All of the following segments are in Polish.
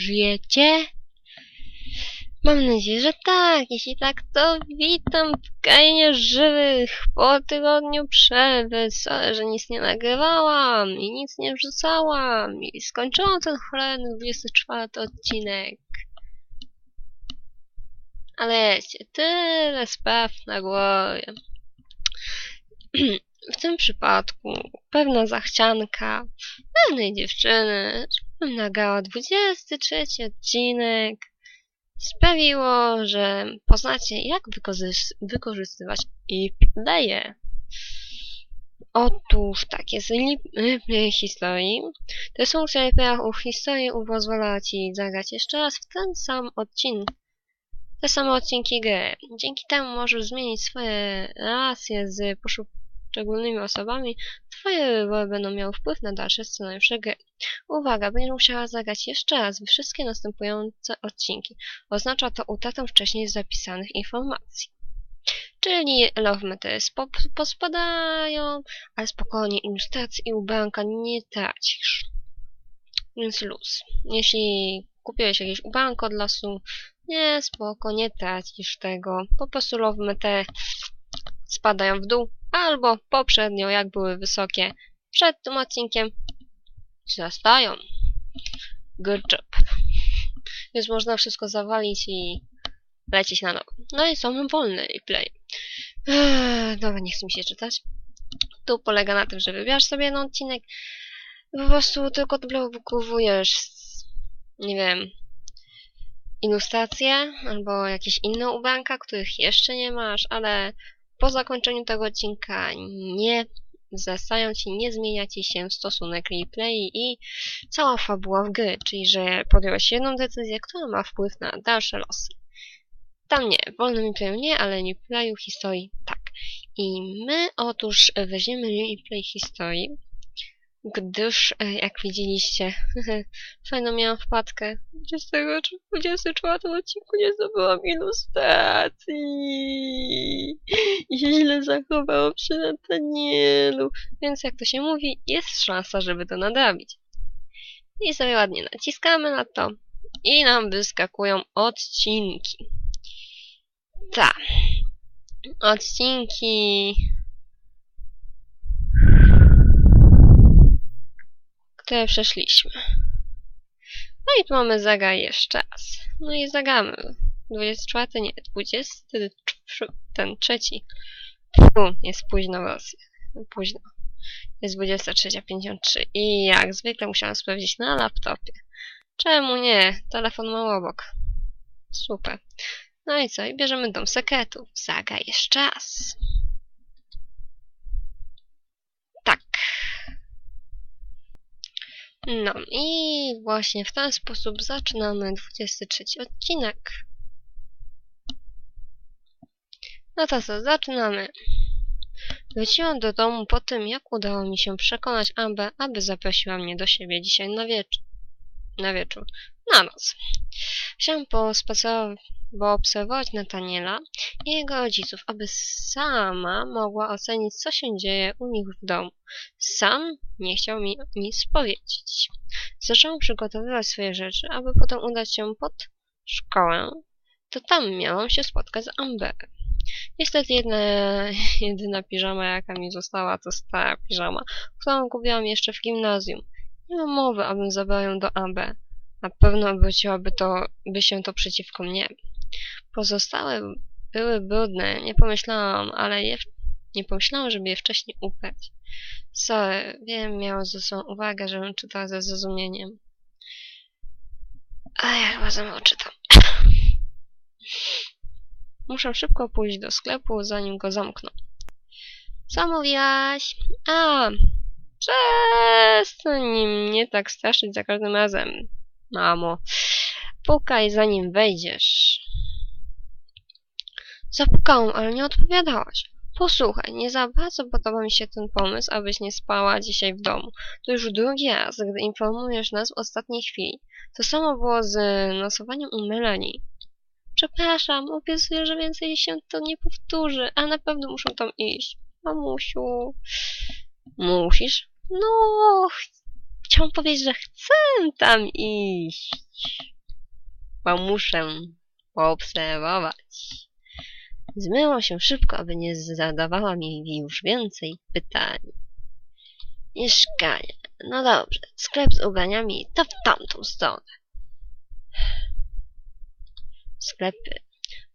Żyjecie? Mam nadzieję, że tak. Jeśli tak, to witam w krainie żywych po tygodniu przerwy. Że nic nie nagrywałam i nic nie wrzucałam i skończyłam ten cholerny 24 odcinek. Ale wiecie, tyle spraw na głowie. W tym przypadku pewna zachcianka pewnej dziewczyny, nagrała 23 odcinek, sprawiło, że poznacie jak wykorzys- wykorzystywać e-playe. Otóż tak, jest replay historii. To jest funkcja replaya u historii pozwala Ci zagrać jeszcze raz w ten sam odcinek. Te same odcinki gry. Dzięki temu możesz zmienić swoje relacje z poszczególnymi osobami. Twoje wybory będą miały wpływ na dalsze scenariusze gry. Uwaga, będziesz musiała zagrać jeszcze raz wszystkie następujące odcinki. Oznacza to utratę wcześniej zapisanych informacji. Czyli love meters po, pospadają, ale spokojnie ilustracji i ubranka nie tracisz. Więc luz. Jeśli kupiłeś jakieś ubranko od lasu, nie, spoko, nie tracisz tego. Po prostu love meter spadają w dół, albo poprzednio, jak były wysokie przed tym odcinkiem, wzrastają. Good job. Więc można wszystko zawalić i lecieć na nowo. No i są wolne replay. Eee, dobra, nie chcę mi się czytać. Tu polega na tym, że wybierasz sobie jeden odcinek po prostu tylko odblokowujesz nie wiem ilustracje albo jakieś inne ubranka, których jeszcze nie masz, ale po zakończeniu tego odcinka nie wzrastają ci, nie zmienia ci się stosunek replay i cała fabuła w gry, czyli że podjąłeś jedną decyzję, która ma wpływ na dalsze losy. Tam nie, wolnym replayu nie, ale replayu historii tak. I my otóż weźmiemy replay historii, gdyż, jak widzieliście, fajną miałam wpadkę. 24 odcinku nie zdobyłam ilustracji. I się źle zachowało przy Natanielu. Więc jak to się mówi, jest szansa, żeby to nadrobić. I sobie ładnie naciskamy na to i nam wyskakują odcinki. Tak. Odcinki które przeszliśmy. No i tu mamy zaga jeszcze raz. No i zagamy. 24, nie, 20, ten trzeci. Tu jest późno w Rosji. Późno. Jest 23.53 i jak zwykle musiałam sprawdzić na laptopie. Czemu nie? Telefon mam obok. Super. No i co? I bierzemy dom sekretów. Zaga jeszcze raz. Tak. No i właśnie w ten sposób zaczynamy 23 odcinek. No to co, zaczynamy. Wróciłam do domu po tym, jak udało mi się przekonać Ambę, aby zaprosiła mnie do siebie dzisiaj na wieczór. Na wieczór. Na noc. Chciałam pospacerować, bo obserwować Nataniela i jego rodziców, aby sama mogła ocenić, co się dzieje u nich w domu. Sam nie chciał mi nic powiedzieć. Zacząłem przygotowywać swoje rzeczy, aby potem udać się pod szkołę. To tam miałam się spotkać z Amberem. Niestety jedna, jedyna piżama, jaka mi została, to stara piżama, którą kupiłam jeszcze w gimnazjum. Nie mam mowy, abym zabrał ją do Amber. Na pewno obróciłaby to, by się to przeciwko mnie. Pozostałe były brudne, nie pomyślałam, ale je, nie pomyślałam, żeby je wcześniej uprać. Sorry, wiem, miałam zwróconą uwagę, żebym czytała ze zrozumieniem. A ja chyba za mało czytam. Muszę szybko pójść do sklepu, zanim go zamkną. Co mówiłaś? A, przestań mnie tak straszyć za każdym razem. Mamo, pukaj zanim wejdziesz. Zapukałam, ale nie odpowiadałaś. Posłuchaj, nie za bardzo podoba mi się ten pomysł, abyś nie spała dzisiaj w domu. To już drugi raz, gdy informujesz nas w ostatniej chwili. To samo było z nosowaniem u Melanie. Przepraszam, obiecuję, że więcej się to nie powtórzy, a na pewno muszę tam iść. Mamusiu. Musisz? No, Chciałam powiedzieć, że chcę tam iść. Bo muszę poobserwować. Zmyła się szybko, aby nie zadawała mi już więcej pytań. Mieszkanie. No dobrze, sklep z ubraniami to w tamtą stronę. Sklepy.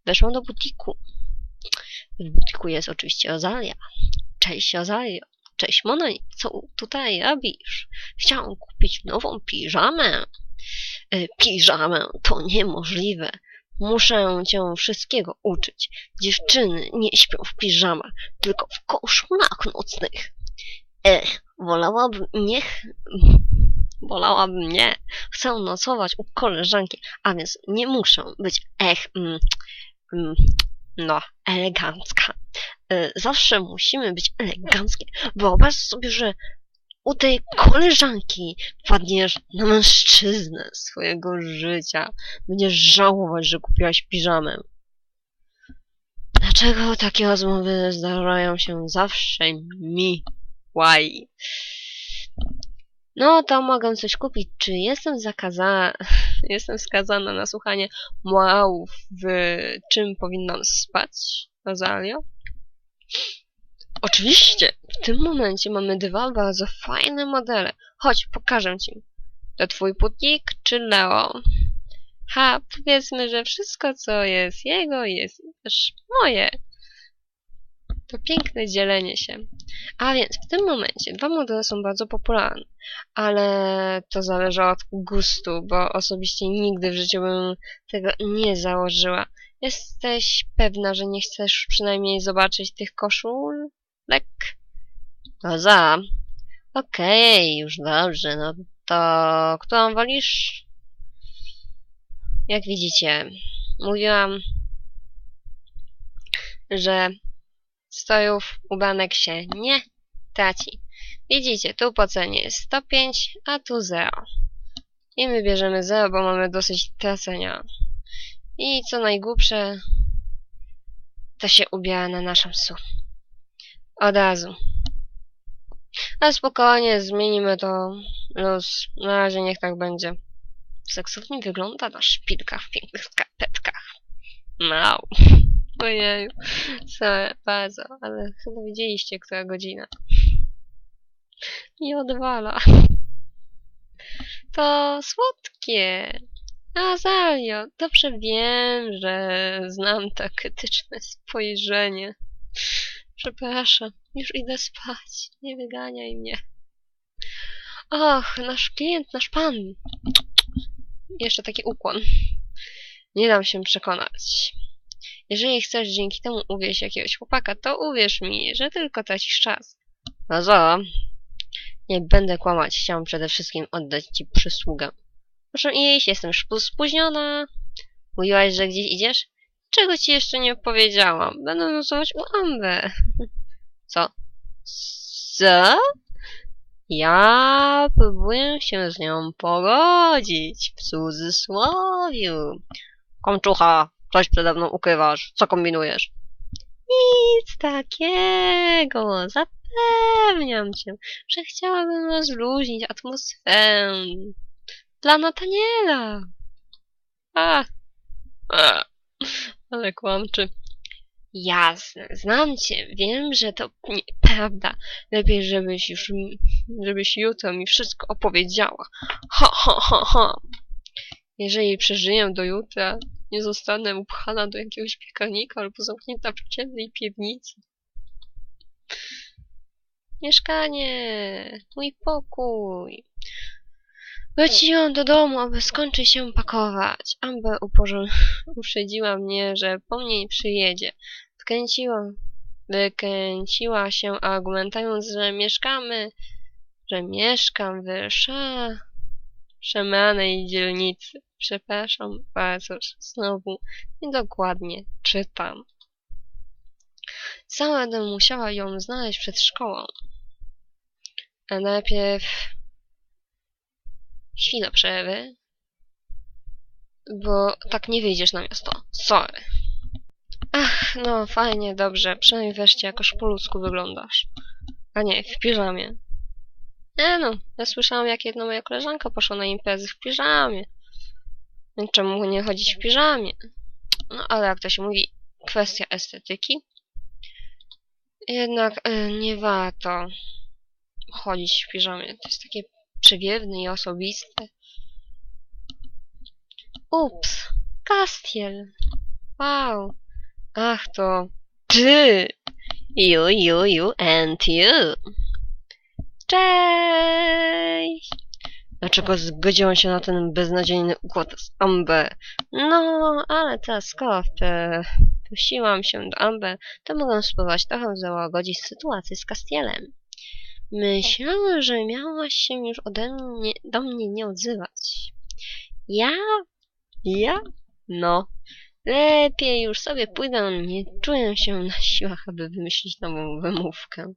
Weszłam do butiku. W butiku jest oczywiście Ozalia. Cześć Ozalio. Cześć Monoj, co tutaj robisz? Chciałam kupić nową piżamę. E, piżamę to niemożliwe. Muszę cię wszystkiego uczyć. Dziewczyny nie śpią w piżamach, tylko w koszulach nocnych. Ech, wolałabym niech... Wolałabym nie. Chcę nocować u koleżanki, a więc nie muszę być ech... Mm, mm, no, elegancka. E, Zawsze musimy być eleganckie. Wyobraź sobie, że u tej koleżanki wpadniesz na mężczyznę swojego życia. Będziesz żałować, że kupiłaś piżamę. Dlaczego takie rozmowy zdarzają się zawsze mi? Why? No, to mogę coś kupić. Czy jestem zakazana, jestem skazana na słuchanie muałów w czym powinnam spać, Rozalio? Oczywiście, w tym momencie mamy dwa bardzo fajne modele. Chodź, pokażę ci. To twój putnik czy Leo? Ha, powiedzmy, że wszystko, co jest jego, jest też moje. To piękne dzielenie się. A więc w tym momencie dwa modele są bardzo popularne, ale to zależy od gustu, bo osobiście nigdy w życiu bym tego nie założyła. Jesteś pewna, że nie chcesz przynajmniej zobaczyć tych koszul? Lek? No za. Okej, już dobrze, no to którą wolisz? Jak widzicie, mówiłam, że strojów ubranek się nie traci. Widzicie, tu po cenie jest 105, a tu 0. I my bierzemy 0, bo mamy dosyć tracenia. I co najgłupsze, to się ubiera na naszą sól. Od razu. Ale spokojnie, zmienimy to luz. Na razie niech tak będzie. Seksownie wygląda na szpilkach w pięknych skarpetkach. Wow. Ojeju. Sorry, bardzo, ale chyba widzieliście, która godzina. I odwala. To słodkie. Azalio, dobrze wiem, że znam to krytyczne spojrzenie. Przepraszam, już idę spać. Nie wyganiaj mnie. Och, nasz klient, nasz pan. Jeszcze taki ukłon. Nie dam się przekonać. Jeżeli chcesz dzięki temu uwieść jakiegoś chłopaka, to uwierz mi, że tylko tracisz czas. No co? Nie będę kłamać. Chciałam przede wszystkim oddać ci przysługę. Proszę iść, jestem spóźniona. Mówiłaś, że gdzieś idziesz? Czego ci jeszcze nie powiedziałam? Będę nocować u Ambę. Co? Co? Ja próbuję się z nią pogodzić, w cudzysłowiu. Komczucha, coś przede mną ukrywasz. Co kombinujesz? Nic takiego. Zapewniam cię, że chciałabym rozluźnić atmosferę. Dla Nataniela. A. A. Ale kłamczy. Jasne, znam cię. Wiem, że to nieprawda. Lepiej, żebyś już, żebyś jutro mi wszystko opowiedziała. Ha, ha, ha, ha. Jeżeli przeżyję do jutra, nie zostanę upchana do jakiegoś piekarnika albo zamknięta w ciemnej piwnicy. Mieszkanie, mój pokój. Wróciłam do domu, aby skończyć się pakować. Amber uprzedziła mnie, że po mnie przyjedzie. Wkręciła, wykręciła się argumentując, że mieszkamy, że mieszkam w sza, szemanej dzielnicy. Przepraszam bardzo, że znowu niedokładnie czytam. Będę musiała ją znaleźć przed szkołą. A najpierw chwila przerwy, bo tak nie wyjdziesz na miasto. Sorry. Ach, no fajnie, dobrze. Przynajmniej wreszcie jakoś po ludzku wyglądasz. A nie, w piżamie. Nie no, ja słyszałam jak jedna moja koleżanka poszła na imprezy w piżamie. Czemu nie chodzić w piżamie? No ale jak to się mówi, kwestia estetyki. Jednak y, nie warto chodzić w piżamie. To jest takie przewiewne i osobiste. Ups, Castiel. Wow. Ach to ty. You, you, you and you. Cześć! Dlaczego zgodziłam się na ten beznadziejny układ z Amber? No, ale teraz skoro puściłam się do Amber, to mogę spróbować trochę załagodzić sytuację z Castielem. Myślałam, że miałaś się już ode mnie, do mnie nie odzywać. Ja? Ja? No. Lepiej już sobie pójdę, nie czuję się na siłach, aby wymyślić nową wymówkę.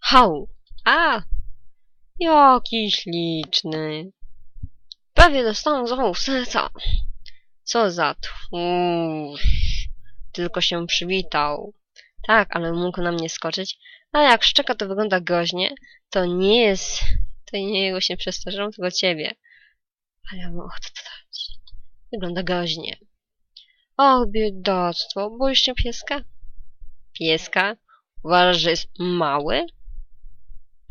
Hał! A! Jaki śliczny. Prawie dostałam zawał serca. Co za tchórz. Tylko się przywitał. Tak, ale mógł na mnie skoczyć. A jak szczeka to wygląda groźnie, to nie jest... To nie jego się przestarzyłem, tylko ciebie. Ale ja mam ochotę. Wygląda groźnie. Och, biedactwo. Boisz się pieska? Pieska? Uważasz, że jest mały?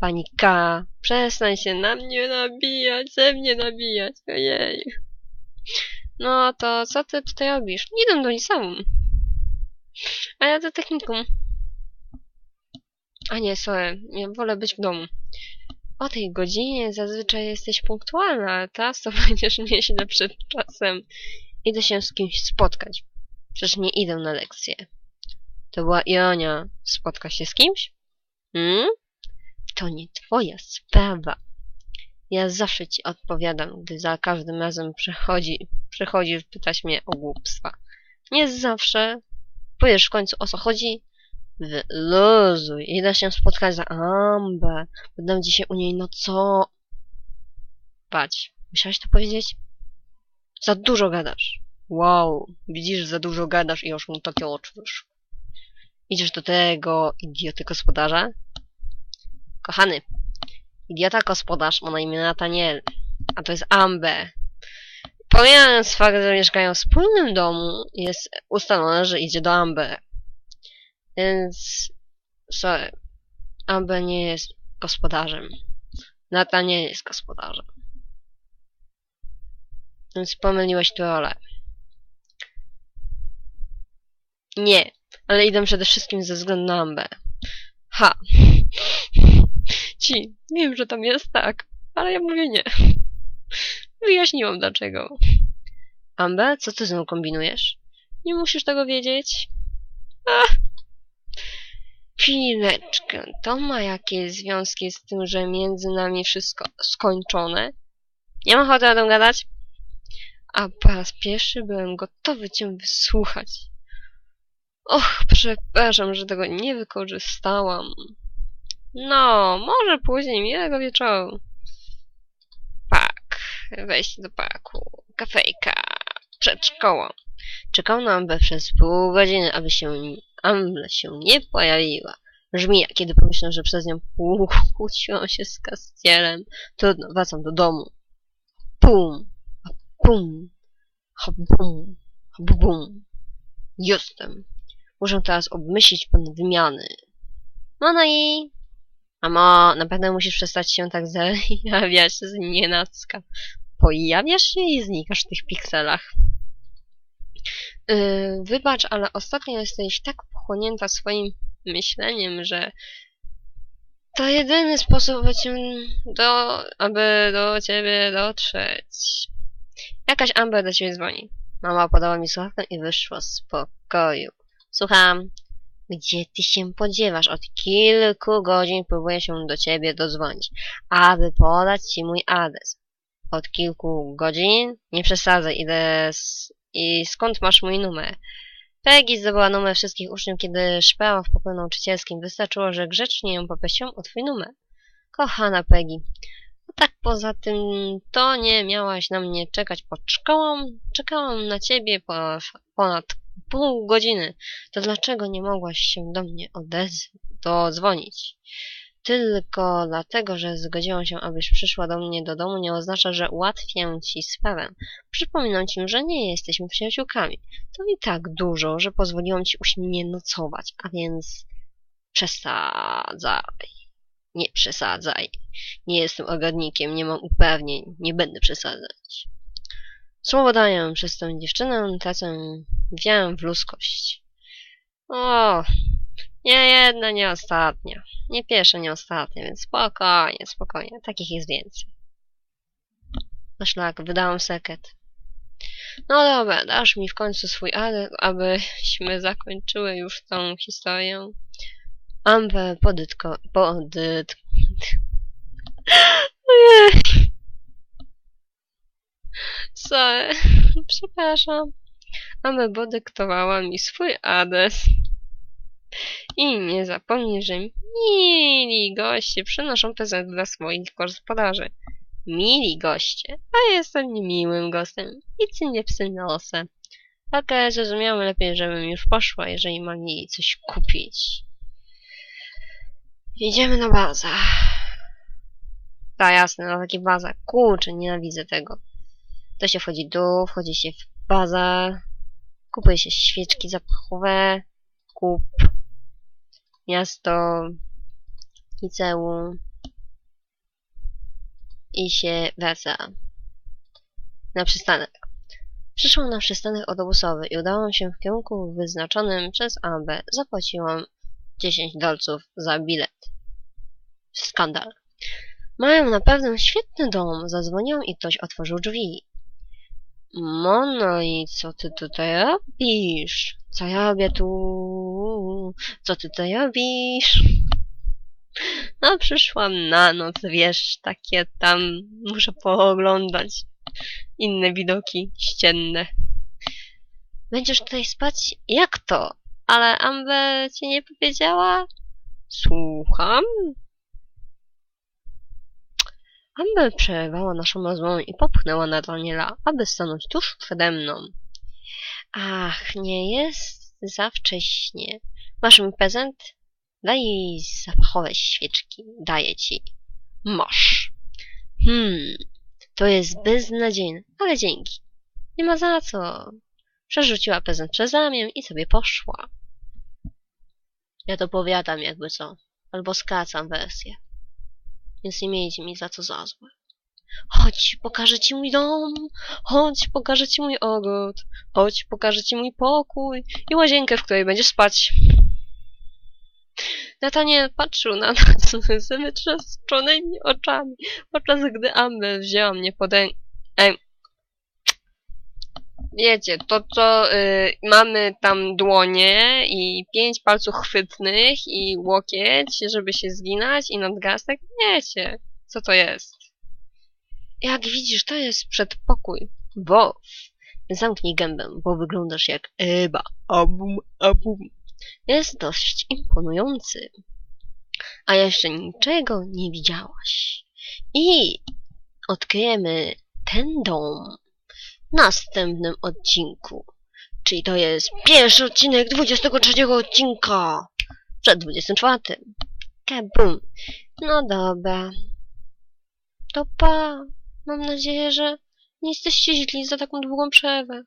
Pani K, przestań się na mnie nabijać, ze mnie nabijać, ojej. No to co ty tutaj robisz? Idę do liceum. A ja do technikum. A nie, sorry, nie wolę być w domu. O tej godzinie zazwyczaj jesteś punktualna, a teraz to będziesz źle przed czasem. Idę się z kimś spotkać. Przecież nie idę na lekcję. To była Ionia. Spotka się z kimś? Hmm? To nie twoja sprawa. Ja zawsze ci odpowiadam, gdy za każdym razem przychodzi, przychodzisz pytać mnie o głupstwa. Nie zawsze. Powiesz w końcu o co chodzi? Wyluzuj. Idę się spotkać za Ambę. Będę dzisiaj u niej no co? Patrz, musiałeś to powiedzieć? Za dużo gadasz. Wow, widzisz, za dużo gadasz i już mu takie oczy wyszły. Idziesz do tego idioty gospodarza? Kochany, idiota gospodarz ma na imię Nataniel, a to jest Amber. Pomijając fakt, że mieszkają w wspólnym domu, jest ustalone, że idzie do Amber. Więc, sorry, Amber nie jest gospodarzem. Nataniel jest gospodarzem. Więc pomyliłeś tu rolę. Nie, ale idę przede wszystkim ze względu na Amber. Ha! Ci, wiem, że tam jest tak, ale ja mówię nie. Wyjaśniłam dlaczego. Amber, co ty z nią kombinujesz? Nie musisz tego wiedzieć. Ach! Chwileczkę, to ma jakieś związki z tym, że między nami wszystko skończone? Nie ma ochoty o tym gadać? A po raz pierwszy byłem gotowy cię wysłuchać. Och, przepraszam, że tego nie wykorzystałam. No, może później, miłego wieczoru. Pak, wejście do parku, kafejka, przed szkołą. Czekał na Ambę przez pół godziny, aby się, Amble się nie pojawiła. Żmija, kiedy pomyślał, że przez nią kłóciłam się z Kastielem. Trudno, wracam do domu. Pum, pum, ha bum, ha bum. Jestem. Muszę teraz obmyślić plan wymiany. No no i... Amo, na pewno musisz przestać się tak zajawiać z nienacka. Pojawiasz się i znikasz w tych pikselach. Yy, wybacz, ale ostatnio jesteś tak pochłonięta swoim myśleniem, że to jedyny sposób, do, aby do ciebie dotrzeć. Jakaś Amber do ciebie dzwoni. Mama podała mi słuchawkę i wyszła z pokoju. Słucham. Gdzie ty się podziewasz? Od kilku godzin próbuję się do ciebie dodzwonić, aby podać ci mój adres. Od kilku godzin? Nie przesadzaj, idę z... I skąd masz mój numer? Peggy zdobyła numer wszystkich uczniów, kiedy szperała w pokoju nauczycielskim. Wystarczyło, że grzecznie ją poprosiłam o twój numer. Kochana Peggy, no tak poza tym, to nie miałaś na mnie czekać pod szkołą. Czekałam na ciebie po ponad pół godziny. To dlaczego nie mogłaś się do mnie odez... dodzwonić? tylko dlatego, że zgodziłam się, abyś przyszła do mnie do domu, nie oznacza, że ułatwię ci sprawę. Przypominam ci, że nie jesteśmy przyjaciółkami. To i tak dużo, że pozwoliłam ci u mnie nocować, a więc przesadzaj. Nie przesadzaj. Nie jestem ogadnikiem, nie mam upewnień, nie będę przesadzać. Słowo daję przez tę dziewczynę, tracę wiarę w ludzkość. O, nie jedna, nie ostatnia. Nie pierwsza, nie ostatnia, więc spokojnie, spokojnie. Takich jest więcej. No szlak, wydałam sekret. No dobra, dasz mi w końcu swój adres, abyśmy zakończyły już tą historię. Amber podytko... podyt... Ojej. Sorry. Przepraszam. Amber podyktowała mi swój adres. I nie zapomnij, że mili goście przynoszą prezent dla swoich gospodarzy. Mili goście, a jestem niemiłym gościem. Nic nie przyniosę. Okej, zrozumiałem lepiej, żebym już poszła, jeżeli mogli coś kupić. Idziemy na bazę. Tak, jasne, na takie baza. Kurczę, nienawidzę tego. To się wchodzi tu, wchodzi się w bazę, kupuje się świeczki zapachowe, kup, miasto, liceum i się wraca na przystanek. Przyszłam na przystanek autobusowy i udałam się w kierunku wyznaczonym przez Ambę. Zapłaciłam 10 dolców za bilet. Skandal. Mają na pewno świetny dom. Zadzwoniłam i ktoś otworzył drzwi. Mono i co ty tutaj robisz? Co ja robię tu? Co ty tutaj robisz? No, przyszłam na noc, wiesz, takie tam muszę pooglądać inne widoki ścienne. Będziesz tutaj spać? Jak to? Ale Amber ci nie powiedziała? Słucham? Amber przerwała naszą rozmowę i popchnęła na Daniela, aby stanąć tuż przede mną. Ach, nie jest za wcześnie. Masz mi prezent? Daj jej zapachowe świeczki. Daję ci. Masz. Hmm, to jest beznadziejne, ale dzięki. Nie ma za co. Przerzuciła prezent przez ramię i sobie poszła. Ja to powiadam jakby co. Albo skracam wersję. Więc nie miejcie mi za co za złe. Chodź, pokażę ci mój dom. Chodź, pokażę ci mój ogród. Chodź, pokażę ci mój pokój i łazienkę, w której będziesz spać. Nataniel patrzył na nas z wytrzeszczonymi oczami, podczas gdy Amber wzięła mnie pod rękę. Wiecie, to co y, mamy tam dłonie i pięć palców chwytnych i łokieć, żeby się zginać i nadgarstek, wiecie, co to jest. Jak widzisz, to jest przedpokój. Wow. Zamknij gębę, bo wyglądasz jak Eba. Abum, abum. Jest dość imponujący. A jeszcze niczego nie widziałaś. I odkryjemy ten dom następnym odcinku. Czyli to jest pierwszy odcinek 23 odcinka. Przed 24. Kabum. No dobra. To pa. Mam nadzieję, że nie jesteście źli za taką długą przerwę.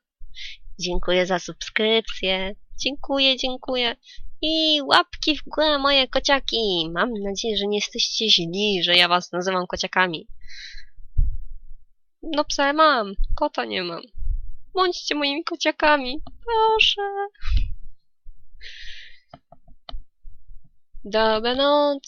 Dziękuję za subskrypcję. Dziękuję, dziękuję. I łapki w górę, moje kociaki. Mam nadzieję, że nie jesteście źli, że ja was nazywam kociakami. No psa mam, kota nie mam. Bądźcie moimi kociakami. Proszę. Dobranoc.